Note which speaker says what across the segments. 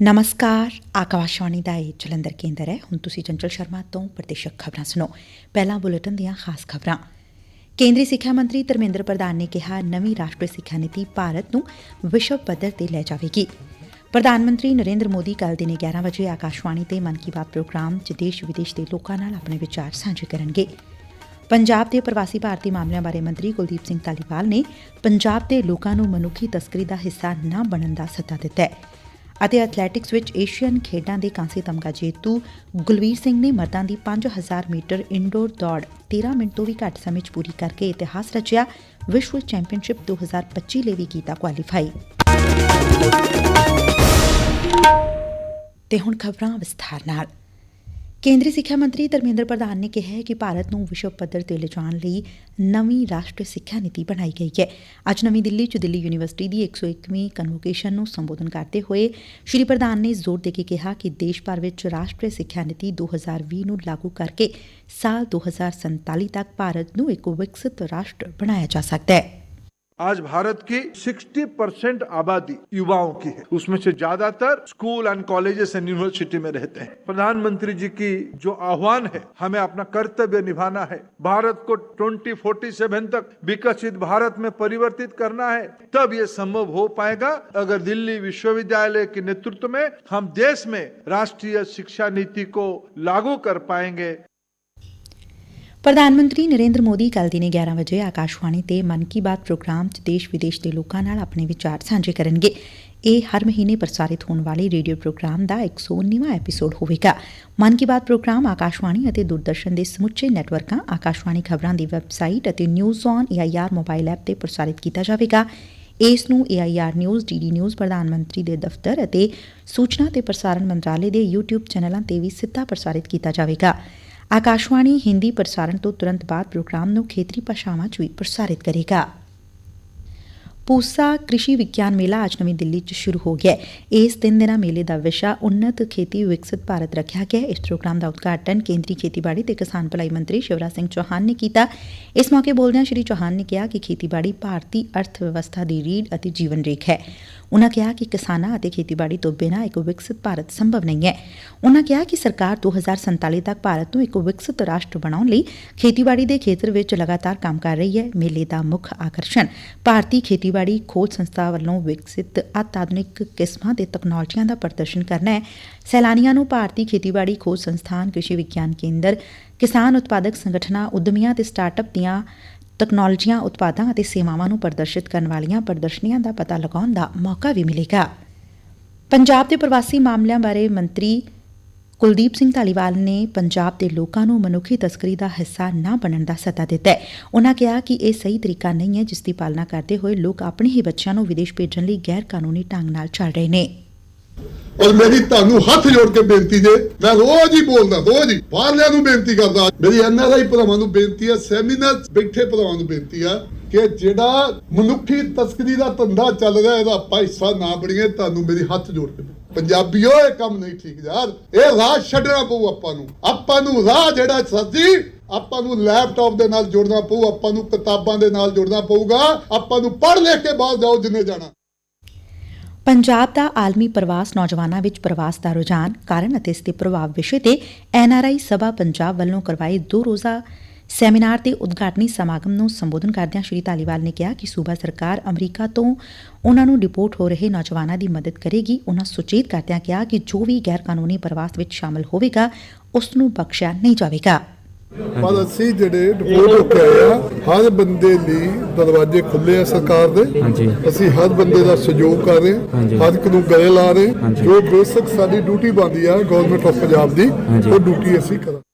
Speaker 1: ਨਮਸਕਾਰ ਆਕਾਸ਼ਵਾਣੀ ਦਾ ਇਹ ਜਲੰਧਰ ਕੇਂਦਰ ਹੈ ਹੁਣ ਤੁਸੀਂ ਚੰਚਲ ਸ਼ਰਮਾ ਤੋਂ ਪ੍ਰਤੀਸ਼ਕ ਖਬਰਾਂ ਸੁਣੋ ਪਹਿਲਾਂ ਬੁਲੇਟਿਨ ਦੀਆਂ ਖਾਸ ਖਬਰਾਂ ਕੇਂਦਰੀ ਸਿੱਖਿਆ ਮੰਤਰੀ ਧਰਮੇਂਦਰ ਪ੍ਰਧਾਨ ਨੇ ਕਿਹਾ ਨਵੀਂ ਰਾਸ਼ਟਰੀ ਸਿੱਖਿਆ ਨੀਤੀ ਭਾਰਤ ਨੂੰ ਵਿਸ਼ਵ ਪੱਧਰ ਤੇ ਲੈ ਜਾਵੇਗੀ ਪ੍ਰਧਾਨ ਮੰਤਰੀ ਨਰਿੰਦਰ ਮੋਦੀ ਕੱਲ ਦਿਨੇ 11 ਵਜੇ ਆਕਾਸ਼ਵਾਣੀ ਤੇ ਮਨ ਕੀ ਬਾਤ ਪ੍ਰੋਗਰਾਮ 'ਚ ਦੇਸ਼ ਵਿਦੇਸ਼ ਦੇ ਲੋਕਾਂ ਨਾਲ ਆਪਣੇ ਵਿਚਾਰ ਸਾਂਝੇ ਕਰਨਗੇ ਪੰਜਾਬ ਦੇ ਪ੍ਰਵਾਸੀ ਭਾਰਤੀ ਮਾਮਲਿਆਂ ਬਾਰੇ ਮੰਤਰੀ ਕੁਲਦੀਪ ਸਿੰਘ ਧਾਲੀਵਾਲ ਨੇ ਪੰਜਾਬ ਦੇ ਲੋਕਾਂ ਨੂੰ ਮਨੁੱਖੀ ਤਸਕਰੀ ਦਾ ਹਿੱਸਾ ਨਾ ਬਣਨ ਦਾ ਸੱਦਾ ਦਿੱਤਾ ਹੈ ਅਤੇ ਐਥਲੈਟਿਕਸ ਵਿੱਚ ਏਸ਼ੀਅਨ ਖੇਡਾਂ ਦੇ ਕਾਂਸੇ ਤਮਗਾ ਜੇਤੂ ਗੁਲਵੀਰ ਸਿੰਘ ਨੇ ਮਰਦਾਂ ਦੀ 5000 ਮੀਟਰ ਇਨਡੋਰ ਦੌੜ 13 ਮਿੰਟ ਤੋਂ ਵੀ ਘੱਟ ਸਮੇਂ 'ਚ ਪੂਰੀ ਕਰਕੇ ਇਤਿਹਾਸ ਰਚਿਆ, ਵਿਸ਼ਵ ਚੈਂਪੀਅਨਸ਼ਿਪ 2025 ਲਈ ਵੀ ਕੀਤਾ ਕੁਆਲੀਫਾਈ ਤੇ ਹੁਣ ਖਬਰਾਂ ਵਿਸਥਾਰ ਨਾਲ। ਕੇਂਦਰੀ ਸਿੱਖਿਆ ਮੰਤਰੀ ਧਰਮੇਂਦਰ ਪ੍ਰਧਾਨ ਨੇ ਕਿਹੈ ਕਿ ਭਾਰਤ ਨੂੰ ਵਿਸ਼ਵ ਪੱਧਰ ਤੇ ਲਿਜਾਣ ਲਈ ਨਵੀਂ ਰਾਸ਼ਟਰੀ ਸਿੱਖਿਆ ਨੀਤੀ ਬਣਾਈ ਗਈ ਹੈ। ਅੱਜ ਨਵੀਂ ਦਿੱਲੀ 'ਚ ਦਿੱਲੀ ਯੂਨੀਵਰਸਿਟੀ ਦੀ 101ਵੀਂ ਕਨਵੋਕੇਸ਼ਨ ਨੂੰ ਸੰਬੋਧਨ ਕਰਦੇ ਹੋਏ ਸ਼੍ਰੀ ਪ੍ਰਧਾਨ ਨੇ ਜ਼ੋਰ ਦੇ ਕੇ ਕਿਹਾ ਕਿ ਦੇਸ਼ ਭਰ ਵਿੱਚ ਰਾਸ਼ਟਰੀ ਸਿੱਖਿਆ ਨੀਤੀ 2020 ਨੂੰ ਲਾਗੂ ਕਰਕੇ ਸਾਲ 2047 ਤੱਕ ਭਾਰਤ ਨੂੰ ਇੱਕ ਵਿਕਸਿਤ ਰਾਸ਼ਟਰ ਬਣਾਇਆ ਜਾ ਸਕਦਾ ਹੈ।
Speaker 2: आज भारत की 60 परसेंट आबादी युवाओं की है। उसमें से ज़्यादातर school and colleges and university में रहते हैं। प्रधानमंत्री जी की जो आह्वान है, हमें अपना कर्तव्य निभाना है। भारत को 2047 तक विकसित भारत में परिवर्तित करना है। तब ये संभव हो पाएगा अगर दिल्ली विश्वविद्यालय के नेतृत्व में हम देश में राष्ट्रीय शिक्षा नीति को लागू कर पाएँगे।
Speaker 1: ਪ੍ਰਧਾਨ ਮੰਤਰੀ ਨਰੇਂਦਰ ਮੋਦੀ ਕੱਲ ਦਿਨੇ 11 ਵਜੇ ਆਕਾਸ਼ਵਾਣੀ ਤੇ ਮਨ ਕੀ ਬਾਤ ਪ੍ਰੋਗਰਾਮ 'ਚ ਦੇਸ਼ ਵਿਦੇਸ਼ ਦੇ ਲੋਕਾਂ ਨਾਲ ਆਪਣੇ ਵਿਚਾਰ ਸਾਂਝੇ ਕਰਨਗੇ। ਇਹ ਹਰ ਮਹੀਨੇ ਪ੍ਰਸਾਰਿਤ ਹੋਣ ਵਾਲੇ ਰੇਡੀਓ ਪ੍ਰੋਗਰਾਮ ਦਾ 119ਵਾਂ ਐਪੀਸੋਡ ਹੋਵੇਗਾ। ਮਨ ਕੀ ਬਾਤ ਪ੍ਰੋਗਰਾਮ ਆਕਾਸ਼ਵਾਣੀ ਅਤੇ ਦੂਰਦਰਸ਼ਨ ਦੇ ਸਮੁੱਚੇ ਨੈਟਵਰਕਾਂ, ਆਕਾਸ਼ਵਾਣੀ ਖਬਰਾਂ ਦੀ ਵੈਬਸਾਈਟ ਅਤੇ news on AIR mobile app ਤੇ ਪ੍ਰਸਾਰਿਤ ਕੀਤਾ ਜਾਵੇਗਾ। ਇਸ ਨੂੰ ਏਆਈਆਰ ਨਿਊਜ਼ ਡੀਡੀ ਨਿਊਜ਼ ਪ੍ਰਧਾਨ ਮੰਤਰੀ ਦੇ ਦਫ਼ਤਰ ਅਤੇ ਸੂਚਨਾ ਤੇ ਪ੍ਰਸਾਰਣ ਮੰਤਰਾਲੇ ਦੇ YouTube ਚੈਨਲਾਂ ਤੇ ਵੀ ਸਿੱਧਾ ਪ੍ਰਸਾਰਿਤ ਕੀਤਾ ਜਾਵੇਗਾ। ਆਕਾਸ਼ਵਾਣੀ ਹਿੰਦੀ ਪ੍ਰਸਾਰਣ ਤੋਂ ਤੁਰੰਤ ਬਾਅਦ ਪ੍ਰੋਗਰਾਮ ਨੂੰ ਖੇਤਰੀ ਭਾਸ਼ਾਵਾਂ 'ਚ ਵੀ ਪ੍ਰਸਾਰਿਤ ਕਰੇਗਾ। ਪੂਸਾ ਕ੍ਰਿਸ਼ੀ ਵਿਗਿਆਨ ਮੇਲਾ ਅੱਜ ਨਵੀਂ ਦਿੱਲੀ 'ਚ ਸ਼ੁਰੂ ਹੋ ਗਿਆ ਹੈ। ਇਸ ਤਿੰਨ ਦਿਨਾਂ ਮੇਲੇ ਦਾ ਵਿਸ਼ਾ ਉન્નਤ ਖੇਤੀ ਵਿਕਸਿਤ ਭਾਰਤ ਰੱਖਿਆ ਗਿਆ ਇਸ ਪ੍ਰੋਗਰਾਮ ਦਾ ਉਦਘਾਟਨ ਕੇਂਦਰੀ ਖੇਤੀਬਾੜੀ ਤੇ ਕਿਸਾਨ ਭਲਾਈ ਮੰਤਰੀ ਸ਼ਿਵਰਾਜ ਸਿੰਘ ਚੌਹਾਨ ਨੇ ਕੀਤਾ। ਇਸ ਮੌਕੇ ਬੋਲਦਿਆਂ ਸ਼੍ਰੀ ਚੌਹਾਨ ਨੇ ਕਿਹਾ ਕਿ ਖੇਤੀਬਾੜੀ ਭਾਰਤੀ ਅਰਥ ਵਿਵਸਥਾ ਦੀ ਰੀੜ ਅਤੇ ਜੀਵਨ ਰੇਖ ਹੈ। ਉਨਾਂ ਕਿਹਾ ਕਿ ਕਿਸਾਨਾਂ ਅਤੇ ਖੇਤੀਬਾੜੀ ਤੋਂ ਬਿਨਾਂ ਇੱਕ ਵਿਕਸਿਤ ਭਾਰਤ ਸੰਭਵ ਨਹੀਂ ਹੈ। ਉਨਾਂ ਕਿਹਾ ਕਿ ਸਰਕਾਰ 2047 ਤੱਕ ਭਾਰਤ ਨੂੰ ਇੱਕ ਵਿਕਸਿਤ ਰਾਸ਼ਟਰ ਬਣਾਉਣ ਲਈ ਖੇਤੀਬਾੜੀ ਦੇ ਖੇਤਰ ਵਿੱਚ ਲਗਾਤਾਰ ਕੰਮ ਕਰ ਰਹੀ ਹੈ। ਮੇਲੇ ਦਾ ਮੁੱਖ ਆਕਰਸ਼ਣ ਭਾਰਤੀ ਖੇਤੀਬਾੜੀ ਖੋਜ ਸੰਸਥਾ ਵੱਲੋਂ ਵਿਕਸਿਤ ਅਤਿਆਧੁਨਿਕ ਕਿਸਮਾਂ ਦੇ ਤਕਨਾਲੋਜੀਆਂ ਦਾ ਪ੍ਰਦਰਸ਼ਨ ਕਰਨਾ ਹੈ। ਸੈਲਾਨੀਆਂ ਨੂੰ ਭਾਰਤੀ ਖੇਤੀਬਾੜੀ ਖੋਜ ਸੰਸਥਾਨ, ਕ੍ਰਿਸ਼ੀ ਵਿਗਿਆਨ ਕੇਂਦਰ, ਕਿਸਾਨ ਉਤਪਾਦਕ ਸੰਗਠਨਾਂ, ਉਦਮੀਆਂ ਤੇ ਸਟਾਰਟਅਪ ਦੀਆਂ ਤਕਨਾਲੋਜੀਆਂ ਉਤਪਾਦਾਂ ਅਤੇ ਸੇਵਾਵਾਂ ਨੂੰ ਪ੍ਰਦਰਸ਼ਿਤ ਕਰਨ ਵਾਲੀਆਂ ਪ੍ਰਦਰਸ਼ਨੀਆਂ ਦਾ ਪਤਾ ਲਗਾਉਣ ਦਾ ਮੌਕਾ ਵੀ ਮਿਲੇਗਾ। ਪੰਜਾਬ ਦੇ ਪ੍ਰਵਾਸੀ ਮਾਮਲਿਆਂ ਬਾਰੇ ਮੰਤਰੀ ਕੁਲਦੀਪ ਸਿੰਘ ਧਾਲੀਵਾਲ ਨੇ ਪੰਜਾਬ ਦੇ ਲੋਕਾਂ ਨੂੰ ਮਨੁੱਖੀ ਤਸਕਰੀ ਦਾ ਹਿੱਸਾ ਨਾ ਬਣਨ ਦਾ ਸੱਦਾ ਦਿੱਤਾ ਹੈ। ਉਨਾਂ ਕਿਹਾ ਕਿ ਇਹ ਸਹੀ ਤਰੀਕਾ ਨਹੀਂ ਹੈ, ਜਿਸ ਦੀ ਪਾਲਣਾ ਕਰਦੇ ਹੋਏ ਲੋਕ ਆਪਣੇ ਹੀ ਬੱਚਿਆਂ ਨੂੰ ਵਿਦੇਸ਼ ਭੇਜਣ ਲਈ ਗੈਰ ਕਾਨੂੰਨੀ ਢੰਗ ਨਾਲ ਚੱਲ ਰਹੇ ਨੇ।
Speaker 3: ਔਰ ਮੇਰੀ ਤੁਹਾਨੂੰ ਹੱਥ ਜੋੜ ਕੇ ਬੇਨਤੀ ਜੇ, ਮੈਂ ਰੋਜ਼ ਹੀ ਬੋਲਦਾ, ਰੋਜ਼ ਹੀ ਬਾਹਰਲਿਆਂ ਨੂੰ ਬੇਨਤੀ ਕਰਦਾ। ਮੇਰੀ ਐਨਆਰਆਈ ਭਰਾਵਾਂ ਨੂੰ ਬੇਨਤੀ ਆ ਸੈਮੀਨਾਰ ਬੈਠੇ ਭਰਾਵਾਂ ਨੂੰ ਬੇਨਤੀ ਆ ਕਿ ਜਿਹੜਾ ਮਨੁੱਖੀ ਤਸਕਰੀ ਦਾ ਧੰਦਾ ਚੱਲ ਰਿਹਾ, ਇਹਦਾ ਆਪਾਂ ਹਿੱਸਾ ਨਾ ਬਣੀਏ, ਤੁਹਾਨੂੰ ਮੇਰੀ ਹੱਥ ਜੋੜ ਕੇ ਪੰਜਾਬੀਓ, ਇਹ ਕੰਮ ਨਹੀਂ ਠੀਕ ਯਾਰ। ਇਹ ਰਾਹ ਛੱਡਣਾ ਪਊ ਆਪਾਂ ਨੂੰ। ਆਪਾਂ ਨੂੰ ਰਾਹ ਜਿਹੜਾ ਸੱਜੀ ਆਪਾਂ ਨੂੰ ਲੈਪਟਾਪ ਦੇ ਨਾਲ ਜੁੜਨਾ ਪਊ, ਆਪਾਂ ਨੂੰ ਕਿਤਾਬਾਂ ਦੇ ਨਾਲ ਜੁੜਨਾ ਪਊਗਾ। ਆਪਾਂ ਨੂੰ ਪੜ੍ਹ ਲਿਖ ਕੇ ਬਾਹਰ ਜਾਓ ਜਿੰਨੇ ਜਾਣਾ।
Speaker 1: ਪੰਜਾਬ ਦਾ ਆਲਮੀ ਪ੍ਰਵਾਸ ਨੌਜਵਾਨਾਂ ਵਿੱਚ ਪ੍ਰਵਾਸ ਦਾ ਰੁਝਾਨ, ਕਾਰਨ ਅਤੇ ਇਸ ਦੇ ਪ੍ਰਭਾਵ ਵਿਸ਼ੇ ਤੇ ਐਨਆਰਆਈ ਸਭਾ ਪੰਜਾਬ ਵੱਲੋਂ ਕਰਵਾਏ ਦੋ ਰੋਜ਼ਾ ਸੈਮੀਨਾਰ ਤੇ ਉਦਘਾਟਨੀ ਸਮਾਗਮ ਨੂੰ ਸੰਬੋਧਨ ਕਰਦਿਆਂ ਸ਼੍ਰੀ ਧਾਲੀਵਾਲ ਨੇ ਕਿਹਾ ਕਿ ਸੂਬਾ ਸਰਕਾਰ ਅਮਰੀਕਾ ਤੋਂ ਉਹਨਾਂ ਨੂੰ ਡਿਪੋਰਟ ਹੋ ਰਹੇ ਨੌਜਵਾਨਾਂ ਦੀ ਮਦਦ ਕਰੇਗੀ ਉਹਨਾਂ ਸੁਚੇਤ ਕਰਦਿਆਂ ਕਿਹਾ ਕਿ ਜੋ ਵੀ ਗੈਰ ਕਾਨੂੰਨੀ ਪ੍ਰਵਾਸ ਵਿੱਚ ਸ਼ਾਮਲ ਹੋਵੇਗਾ ਉਸ ਨੂੰ ਬਖਸ਼ਿਆ ਨਹੀਂ ਜਾਵੇਗਾ
Speaker 3: ਪਰ ਅਸੀਂ ਜਿਹੜੇ ਰਿਪੋਰਟ ਹੋ ਕੇ ਆਏ ਆ ਹਰ ਬੰਦੇ ਲਈ ਦਰਵਾਜ਼ੇ ਖੁੱਲੇ ਆ ਸਰਕਾਰ ਦੇ। ਅਸੀਂ ਹਰ ਬੰਦੇ ਦਾ ਸਹਿਯੋਗ ਕਰ ਰਹੇ ਹਾਂ। ਹਰ ਇੱਕ ਨੂੰ ਗਲੇ ਲਾ ਰਹੇ। ਜੋ ਬੇਸਿਕ ਸਾਡੀ ਡਿਊਟੀ ਬਣਦੀ ਆ ਗਵਰਨਮੈਂਟ ਆਫ ਪੰਜਾਬ ਦੀ। ਉਹ ਡਿਊਟੀ ਅਸੀਂ ਕਰਾਂਗੇ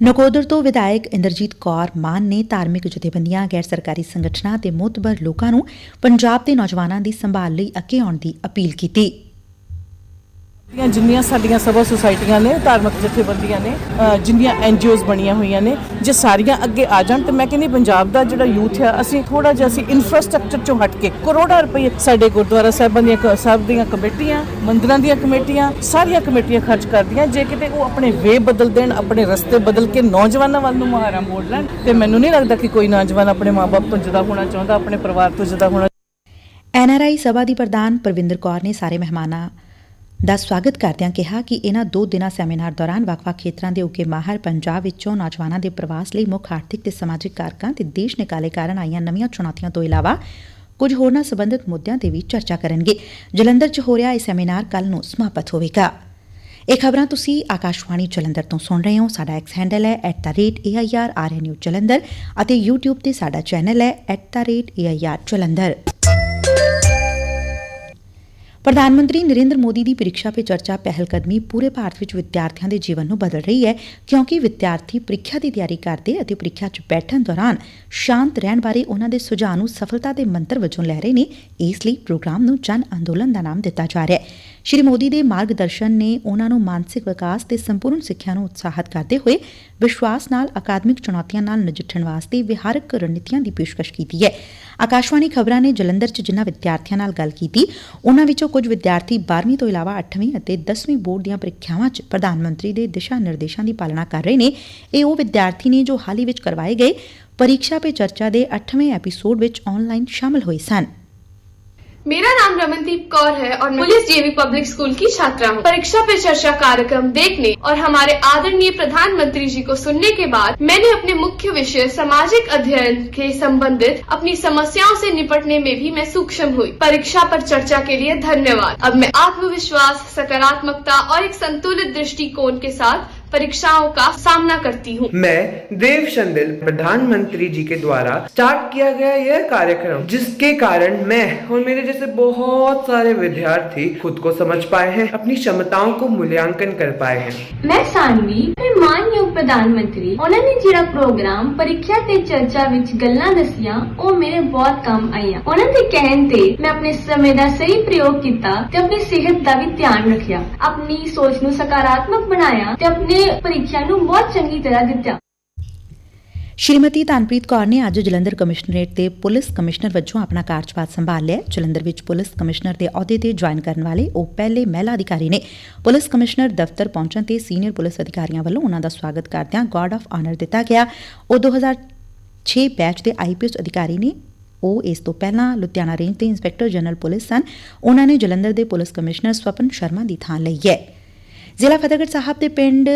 Speaker 1: ਨਕੋਦਰ ਤੋਂ ਵਿਧਾਇਕ ਇੰਦਰਜੀਤ ਕੌਰ ਮਾਨ ਨੇ ਧਾਰਮਿਕ ਜਥੇਬੰਦੀਆਂ, ਗੈਰ ਸਰਕਾਰੀ ਸੰਗਠਨਾਂ ਤੇ ਮੋਤਬਰ ਲੋਕਾਂ ਨੂੰ ਪੰਜਾਬ ਦੇ ਨੌਜਵਾਨਾਂ ਦੀ ਸੰਭਾਲ ਲਈ ਅੱਗੇ ਆਉਣ ਦੀ ਅਪੀਲ ਕੀਤੀ।
Speaker 4: ਦੀਆਂ ਜਿੰਨੀਆਂ ਸਾਡੀਆਂ ਸਭਾ ਸੁਸਾਇਟੀਆਂ ਨੇ, ਧਾਰਮਿਕ ਜਥੇਬੰਦੀਆਂ ਨੇ ਜਿੰਨੀਆਂ ਐਨਜੀਓਜ਼ ਬਣੀਆਂ ਹੋਈਆਂ ਨੇ, ਜੇ ਸਾਰੀਆਂ ਅੱਗੇ ਆ ਜਾਣ ਤੇ ਮੈਂ ਕਹਿੰਦੀ ਪੰਜਾਬ ਦਾ ਜਿਹੜਾ ਯੂਥ ਆ, ਅਸੀਂ ਥੋੜਾ ਜਿਹਾ ਅਸੀਂ ਇਨਫਰਾਸਟ੍ਰਕਚਰ ਚੋਂ ਹਟ ਕੇ ਕਰੋੜਾਂ ਰੁਪਏ ਸਾਡੇ ਗੁਰਦੁਆਰਾ ਸਾਹਿਬਾਂ ਦੀਆਂ ਸਾਹਿਬ ਦੀਆਂ ਕਮੇਟੀਆਂ, ਮੰਦਿਰਾਂ ਦੀਆਂ ਕਮੇਟੀਆਂ, ਸਾਰੀਆਂ ਕਮੇਟੀਆਂ ਖਰਚ ਕਰਦੀਆਂ ਜੇ ਕਿਤੇ ਉਹ ਆਪਣੇ ਵੇ ਬਦਲ ਦੇਣ, ਆਪਣੇ ਰਸਤੇ ਬਦਲ ਕੇ ਨੌਜਵਾਨਾਂ ਵੱਲ ਨੂੰ ਮੁਹਾਰਾ ਮੋੜ ਲੈਣ, ਤੇ ਮੈਨੂੰ ਨਹੀਂ ਲੱਗਦਾ ਕਿ ਕੋਈ ਨੌਜਵਾਨ ਆਪਣੇ ਮਾਪੇ ਤੋਂ ਜਦਾ ਹੋਣਾ ਚਾਹੁੰਦਾ, ਆਪਣੇ ਪਰਿਵਾਰ ਤੋਂ ਜੁਦਾ ਹੋਣਾ
Speaker 1: ਐਨਆਰਆਈ ਸਭਾ ਦੀ ਪ੍ਰਧਾਨ ਪ੍ਰਵਿੰਦਰ ਕੌਰ ਨੇ ਸਾਰੇ ਮਹਿਮਾਨਾਂ ਦਾ ਸਵਾਗਤ ਕਰਦਿਆਂ ਕਿਹਾ ਕਿ ਇਹਨਾਂ ਦੋ ਦਿਨਾਂ ਸੈਮੀਨਾਰ ਦੌਰਾਨ ਵੱਖ-ਵੱਖ ਖੇਤਰਾਂ ਦੇ ਉੱਗੇ ਮਾਹਰ ਪੰਜਾਬ ਵਿੱਚੋਂ ਨੌਜਵਾਨਾਂ ਦੇ ਪ੍ਰਵਾਸ ਲਈ ਮੁੱਖ ਆਰਥਿਕ ਤੇ ਸਮਾਜਿਕ ਕਾਰਕਾਂ ਤੇ ਦੇਸ਼ ਨਿਕਾਲੇ ਕਾਰਨ ਆਈਆਂ ਨਵੀਆਂ ਚੁਣੌਤੀਆਂ ਤੋਂ ਇਲਾਵਾ ਕੁਝ ਹੋਰਨਾਂ ਸੰਬੰਧਿਤ ਮੁੱਦਿਆਂ ਤੇ ਵੀ ਚਰਚਾ ਕਰਨਗੇ। ਜਲੰਧਰ 'ਚ ਹੋ ਰਿਹਾ ਇਹ ਸੈਮੀਨਾਰ ਕੱਲ ਨੂੰ ਸਮਾਪਤ ਹੋਵੇਗਾ। ਇਹ ਖਬਰਾਂ ਤੁਸੀਂ ਆਕਾਸ਼ਵਾਣੀ ਜਲੰਧਰ ਤੋਂ ਸੁਣ ਰਹੇ ਹੋ। ਸਾਡਾ ਐਕਸ ਹੈਂਡਲ ਹੈ @airrnu ਜਲੰਧਰ ਅਤੇ YouTube ਤੇ ਸਾਡਾ ਚੈਨਲ ਹੈ @air ਜਲੰਧਰ। ਪ੍ਰਧਾਨ ਮੰਤਰੀ ਨਰਿੰਦਰ ਮੋਦੀ ਦੀ ਪ੍ਰੀਖਿਆ ਪੇ ਚਰਚਾ ਪਹਿਲ ਕਦਮੀ ਪੂਰੇ ਭਾਰਤ ਵਿੱਚ ਵਿਦਿਆਰਥੀਆਂ ਦੇ ਜੀਵਨ ਨੂੰ ਬਦਲ ਰਹੀ ਹੈ, ਕਿਉਂਕਿ ਵਿਦਿਆਰਥੀ ਪ੍ਰੀਖਿਆ ਦੀ ਤਿਆਰੀ ਕਰਦੇ ਅਤੇ ਪ੍ਰੀਖਿਆ 'ਚ ਬੈਠਣ ਦੌਰਾਨ ਸ਼ਾਂਤ ਰਹਿਣ ਬਾਰੇ ਉਹਨਾਂ ਦੇ ਸੁਝਾਅ ਨੂੰ ਸਫਲਤਾ ਦੇ ਮੰਤਰ ਵਜੋਂ ਲੈ ਰਹੇ ਨੇ। ਇਸ ਲਈ ਪ੍ਰੋਗਰਾਮ ਨੂੰ ਜਨ ਅੰਦੋਲਨ ਦਾ ਨਾਮ ਦਿੱਤਾ ਜਾ ਰਿਹਾ ਹੈ। ਸ਼੍ਰੀ ਮੋਦੀ ਦੇ ਮਾਰਗਦਰਸ਼ਨ ਨੇ ਉਹਨਾਂ ਨੂੰ ਮਾਨਸਿਕ ਵਿਕਾਸ ਤੇ ਸੰਪੂਰਨ ਸਿੱਖਿਆ ਨੂੰ ਉਤਸ਼ਾਹਿਤ ਕਰਦੇ ਹੋਏ ਵਿਸ਼ਵਾਸ ਨਾਲ ਅਕਾਦਮਿਕ ਚੁਣੌਤੀਆਂ ਨਾਲ ਨਜਿੱਠਣ ਵਾਸਤੇ ਵਿਹਾਰਕ ਰਣਨੀਤੀਆਂ ਦੀ ਪੇਸ਼ਕਸ਼ ਕੀਤੀ ਹੈ। ਆਕਾਸ਼ਵਾਣੀ ਖਬਰਾਂ ਨੇ ਜਲੰਧਰ 'ਚ ਜਿਨ੍ਹਾਂ ਵਿਦਿਆਰਥੀਆਂ ਨਾਲ ਗੱਲ ਕੀਤੀ, ਉਹਨਾਂ ਵਿੱਚੋਂ ਕੁਝ ਵਿਦਿਆਰਥੀ 12ਵੀਂ ਤੋਂ ਇਲਾਵਾ 8ਵੀਂ ਅਤੇ 10ਵੀਂ ਬੋਰਡ ਦੀਆਂ ਪ੍ਰੀਖਿਆਵਾਂ 'ਚ ਪ੍ਰਧਾਨ ਮੰਤਰੀ ਦੇ ਦਿਸ਼ਾ ਨਿਰਦੇਸ਼ਾਂ ਦੀ ਪਾਲਣਾ ਕਰ ਰਹੇ ਨੇ। ਇਹ ਉਹ ਵਿਦਿਆਰਥੀ ਨੇ ਜੋ ਹਾਲ ਹੀ ਵਿੱਚ ਕਰਵਾਏ ਗਏ ਪਰੀਖਿਆ ਪੇ ਚਰਚਾ ਦੇ 8ਵੇਂ ਐਪੀਸੋਡ ਵਿੱਚ ਆਨਲਾਈਨ ਸ਼ਾਮਲ ਹੋਏ ਸਨ।
Speaker 5: मेरा नाम रमनदीप कौर है और मैं पुलिस जेवी पब्लिक स्कूल की छात्रा हूँ। परीक्षा पे चर्चा कार्यक्रम देखने और हमारे आदरणीय प्रधानमंत्री जी को सुनने के बाद मैंने अपने मुख्य विषय सामाजिक अध्ययन के संबंधित अपनी समस्याओं से निपटने में भी मैं सूक्ष्म हुई। परीक्षा पर चर्चा के लिए धन्यवाद। अब मैं आत्मविश्वास, सकारात्मकता और एक संतुलित दृष्टिकोण के साथ परीक्षाओं का सामना करती हूँ
Speaker 6: मैं देव चंदिल प्रधानमंत्री जी के द्वारा स्टार्ट किया गया यह कार्यक्रम जिसके कारण मैं और मेरे जैसे बहुत सारे विद्यार्थी खुद को समझ पाए हैं अपनी क्षमताओं को मूल्यांकन कर पाए हैं
Speaker 7: ਮੈਂ ਸਾਨਵੀ ਤੇ ਮਾਨਯੋਗ ਪ੍ਰਧਾਨ ਮੰਤਰੀ ਉਹਨਾਂ ਨੇ ਜਿਹੜਾ ਪ੍ਰੋਗਰਾਮ ਪ੍ਰੀਖਿਆ ਤੇ ਚਰਚਾ ਵਿੱਚ ਗੱਲਾਂ ਦੱਸੀਆਂ ਉਹ ਮੇਰੇ ਬਹੁਤ ਕੰਮ ਆਈਆਂ ਉਹਨਾਂ ਦੇ ਕਹਿਣ ਤੇ ਮੈਂ ਆਪਣੇ ਸਮੇਂ ਦਾ ਸਹੀ ਪ੍ਰਯੋਗ ਕੀਤਾ ਤੇ ਆਪਣੀ ਸਿਹਤ ਦਾ ਵੀ ਧਿਆਨ ਰੱਖਿਆ ਆਪਣੀ ਸੋਚ ਨੂੰ ਸਕਾਰਾਤਮਕ ਬਣਾਇਆ ਤੇ ਆਪਣੇ ਪ੍ਰੀਖਿਆ ਨੂੰ ਬਹੁਤ ਚੰਗੀ ਤਰ੍ਹਾਂ ਦਿੱਤਾ।
Speaker 1: ਸ਼੍ਰੀਮਤੀ ਧਨਪ੍ਰੀਤ ਕੌਰ ਨੇ ਅੱਜ ਜਲੰਧਰ ਕਮਿਸ਼ਨਰੇਟ ਦੇ ਪੁਲਿਸ ਕਮਿਸ਼ਨਰ ਵਜੋਂ ਆਪਣਾ ਕਾਰਜਭਾਰ ਸੰਭਾਲ ਲਿਆ ਜਲੰਧਰ ਵਿੱਚ ਪੁਲਿਸ ਕਮਿਸ਼ਨਰ ਦੇ ਅਹੁਦੇ ਤੇ ਜੁਆਇਨ ਕਰਨ ਵਾਲੇ ਉਹ ਪਹਿਲੇ ਮਹਿਲਾ ਅਧਿਕਾਰੀ ਨੇ। ਪੁਲਿਸ ਕਮਿਸ਼ਨਰ ਦਫ਼ਤਰ ਪਹੁੰਚਣ ਤੇ ਸੀਨੀਅਰ ਪੁਲਿਸ ਅਧਿਕਾਰੀਆਂ ਵੱਲੋਂ ਉਹਨਾਂ ਦਾ ਸਵਾਗਤ ਕਰਦਿਆਂ ਗਾਰਡ ਆਫ ਆਨਰ ਦਿੱਤਾ ਗਿਆ। ਉਹ 2006 ਬੈਚ ਦੇ ਆਈਪੀਐਸ ਅਧਿਕਾਰੀ ਨੇ। ਉਹ ਇਸ ਤੋਂ ਪਹਿਲਾਂ ਲੁਧਿਆਣਾ ਰੇਂਜ ਦੇ ਇੰਸਪੈਕਟਰ ਜਨਰਲ ਪੁਲਿਸ ਸਨ। ਉਹਨਾਂ ਨੇ ਜਲੰਧਰ ਦੇ ਪੁਲਿਸ ਕਮਿਸ਼ਨਰ ਸਵਪਨ ਸ਼ਰਮਾ ਦੀ ਥਾਂ ਲਈ ਹੈ। ਜ਼ਿਲ੍ਹਾ ਫਤਿਹਗੜ੍ਹ ਸਾਹਿਬ ਦੇ ਪਿੰਡ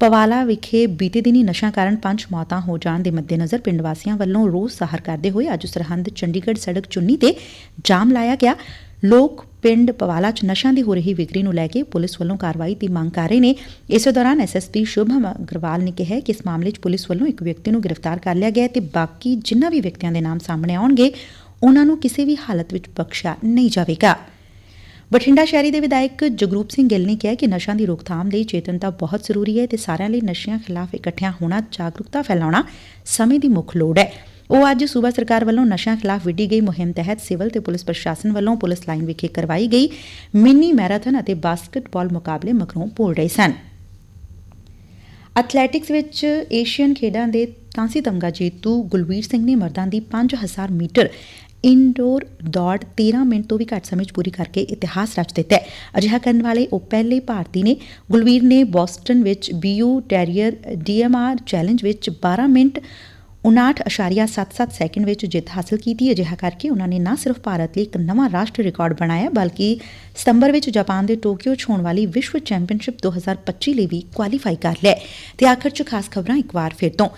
Speaker 1: ਪਵਾਲਾ ਵਿਖੇ ਬੀਤੇ ਦਿਨੀ ਨਸ਼ਾ ਕਾਰਨ ਪੰਜ ਮੌਤਾਂ ਹੋ ਜਾਣ ਦੇ ਮੱਦੇਨਜ਼ਰ ਪਿੰਡ ਵਾਸੀਆਂ ਵੱਲੋਂ ਰੋਸ ਜ਼ਾਹਰ ਕਰਦੇ ਹੋਏ ਅੱਜ ਸਰਹੰਦ ਚੰਡੀਗੜ੍ਹ ਸੜਕ ਚੁੰਨੀ ਤੇ ਜਾਮ ਲਾਇਆ ਗਿਆ। ਲੋਕ ਪਿੰਡ ਪਵਾਲਾ 'ਚ ਨਸ਼ਿਆਂ ਦੀ ਹੋ ਰਹੀ ਵਿਕਰੀ ਨੂੰ ਲੈ ਕੇ ਪੁਲਿਸ ਵੱਲੋਂ ਕਾਰਵਾਈ ਦੀ ਮੰਗ ਕਰ ਰਹੇ ਨੇ। ਇਸੇ ਦੌਰਾਨ ਐਸਐਸਪੀ ਸ਼ੁਭਮ ਅਗਰਵਾਲ ਨੇ ਕਿਹਾ ਕਿ ਇਸ ਮਾਮਲੇ 'ਚ ਪੁਲਿਸ ਵੱਲੋਂ ਇੱਕ ਵਿਅਕਤੀ ਨੂੰ ਗ੍ਰਿਫਤਾਰ ਕਰ ਲਿਆ ਗਿਆ ਹੈ ਤੇ ਬਾਕੀ ਜਿੰਨਾਂ ਵੀ ਵਿਅਕਤੀਆਂ ਦੇ ਨਾਮ ਸਾਹਮਣੇ ਆਉਣਗੇ, ਉਹਨਾਂ ਨੂੰ ਕਿਸੇ ਵੀ ਹਾਲਤ ਵਿੱਚ ਬਖਸ਼ਿਆ ਨਹੀਂ ਜਾਵੇਗਾ। ਬਠਿੰਡਾ ਸ਼ਹਿਰੀ ਦੇ ਵਿਧਾਇਕ ਜਗਰੂਪ ਸਿੰਘ ਗਿੱਲ ਨੇ ਕਿਹਾ ਕਿ ਨਸ਼ਿਆਂ ਦੀ ਰੋਕਥਾਮ ਲਈ ਚੇਤਨਤਾ ਬਹੁਤ ਜ਼ਰੂਰੀ ਹੈ ਤੇ ਸਾਰਿਆਂ ਲਈ ਨਸ਼ਿਆਂ ਖਿਲਾਫ ਇਕੱਠਿਆਂ ਹੋਣਾ ਜਾਗਰੂਕਤਾ ਫੈਲਾਉਣਾ ਸਮੇਂ ਦੀ ਮੁੱਖ ਲੋੜ ਹੈ। ਉਹ ਅੱਜ ਸੂਬਾ ਸਰਕਾਰ ਵੱਲੋਂ ਨਸ਼ਿਆਂ ਖਿਲਾਫ ਵਿੱਢੀ ਗਈ ਮੁਹਿੰਮ ਤਹਿਤ ਸਿਵਲ ਤੇ ਪੁਲਿਸ ਪ੍ਰਸ਼ਾਸਨ ਵੱਲੋਂ ਪੁਲਿਸ ਲਾਈਨ ਵਿਖੇ ਕਰਵਾਈ ਗਈ ਮਿੰਨੀ ਮੈਰਾਥਨ ਅਤੇ ਬਾਸਕਟਬਾਲ ਮੁਕਾਬਲੇ ਮਗਰੋਂ ਬੋਲ ਰਹੇ ਸਨ। ਐਥਲੈਟਿਕਸ ਵਿੱਚ ਏਸ਼ੀਅਨ ਖੇਡਾਂ ਦੇ ਕਾਂਸੀ ਤਮਗਾ ਜੇਤੂ ਗੁਲਵੀਰ ਸਿੰਘ ਨੇ ਮਰਦਾਂ ਦੀ 5000 ਮੀਟਰ ਇਨਡੋਰ ਦੌੜ 13 ਮਿੰਟ ਤੋਂ ਵੀ ਘੱਟ ਸਮੇਂ 'ਚ ਪੂਰੀ ਕਰਕੇ ਇਤਿਹਾਸ ਰਚ ਦਿੱਤਾ ਹੈ। ਅਜਿਹਾ ਕਰਨ ਵਾਲੇ ਉਹ ਪਹਿਲੇ ਭਾਰਤੀ ਨੇ ਗੁਲਵੀਰ ਨੇ ਬੋਸਟਨ ਵਿੱਚ ਬੀਯੂ ਟੈਰੀਅਰ ਡੀਐਮਆਰ ਚੈਲੰਜ ਵਿੱਚ 12 ਮਿੰਟ 59.77 ਸੈਕਿੰਡ ਵਿੱਚ ਜਿੱਤ ਹਾਸਲ ਕੀਤੀ। ਅਜਿਹਾ ਕਰਕੇ ਉਹਨਾਂ ਨੇ ਨਾ ਸਿਰਫ ਭਾਰਤ ਲਈ ਇੱਕ ਨਵਾਂ ਰਾਸ਼ਟਰੀ ਰਿਕਾਰਡ ਬਣਾਇਆ, ਬਲਕਿ ਸਤੰਬਰ ਵਿੱਚ ਜਾਪਾਨ ਦੇ ਟੋਕੀਓ 'ਚ ਹੋਣ ਵਾਲੀ ਵਿਸ਼ਵ ਚੈਂਪੀਅਨਸ਼ਿਪ 2025 ਲਈ ਵੀ ਕੁਆਲੀਫਾਈ ਕਰ ਲਿਆ ਤੇ ਆਖਰ 'ਚ ਖਾਸ ਖਬਰਾਂ ਇੱਕ ਵਾਰ ਫਿਰ ਤੋਂ।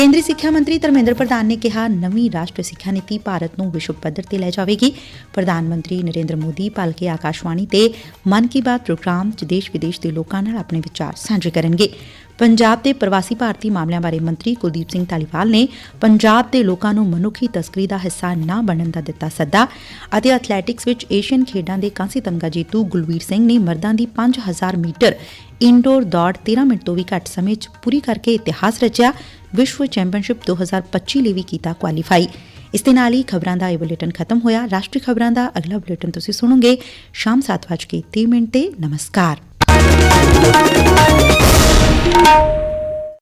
Speaker 1: ਕੇਂਦਰੀ ਸਿੱਖਿਆ ਮੰਤਰੀ ਧਰਮੇਂਦਰ ਪ੍ਰਧਾਨ ਨੇ ਕਿਹਾ, ਨਵੀਂ ਰਾਸ਼ਟਰੀ ਸਿੱਖਿਆ ਨੀਤੀ ਭਾਰਤ ਨੂੰ ਵਿਸ਼ਵ ਪੱਧਰ ਤੇ ਲੈ ਜਾਵੇਗੀ। ਪ੍ਰਧਾਨ ਮੰਤਰੀ ਨਰਿੰਦਰ ਮੋਦੀ ਭਲਕੇ ਆਕਾਸ਼ਵਾਣੀ ਤੇ ਮਨ ਕੀ ਬਾਤ ਪ੍ਰੋਗਰਾਮ 'ਚ ਦੇਸ਼ ਵਿਦੇਸ਼ ਦੇ ਲੋਕਾਂ ਨਾਲ ਆਪਣੇ ਵਿਚਾਰ ਸਾਂਝੇ ਕਰਨਗੇ। ਪੰਜਾਬ ਦੇ ਪ੍ਰਵਾਸੀ ਭਾਰਤੀ ਮਾਮਲਿਆਂ ਬਾਰੇ ਮੰਤਰੀ ਕੁਲਦੀਪ ਸਿੰਘ ਧਾਲੀਵਾਲ ਨੇ ਪੰਜਾਬ ਦੇ ਲੋਕਾਂ ਨੂੰ ਮਨੁੱਖੀ ਤਸਕਰੀ ਦਾ ਹਿੱਸਾ ਨਾ ਬਣਨ ਦਾ ਦਿੱਤਾ ਸੱਦਾ ਅਤੇ ਐਥਲੈਟਿਕਸ ਵਿੱਚ ਏਸ਼ੀਅਨ ਖੇਡਾਂ ਦੇ ਕਾਂਸੀ ਤਮਗਾ ਜੇਤੂ ਗੁਲਵੀਰ ਸਿੰਘ ਨੇ ਮਰਦਾਂ ਦੀ 5000 ਮੀਟਰ ਇਨਡੋਰ ਦੌੜ 13 ਮਿੰਟ ਤੋਂ ਵੀ ਘੱਟ ਸਮੇਂ 'ਚ ਪੂਰੀ ਕਰਕੇ ਇਤਿਹਾਸ ਰਚਿਆ, ਵਿਸ਼ਵ ਚੈਂਪੀਅਨਸ਼ਿਪ 2025 ਲਈ ਵੀ ਕੀਤਾ ਕੁਆਲੀਫਾਈ ਇਸ ਦੇ ਨਾਲ ਹੀ ਖਬਰਾਂ ਦਾ ਇਹ ਬੁਲੇਟਿਨ ਖਤਮ ਹੋਇਆ। ਰਾਸ਼ਟਰੀ ਖਬਰਾਂ ਦਾ ਅਗਲਾ ਬੁਲੇਟਿਨ ਤੁਸੀਂ ਸੁਣੋਗੇ ਸ਼ਾਮ 7:30 ਮਿੰਟ ਤੇ। ਨਮਸਕਾਰ। Música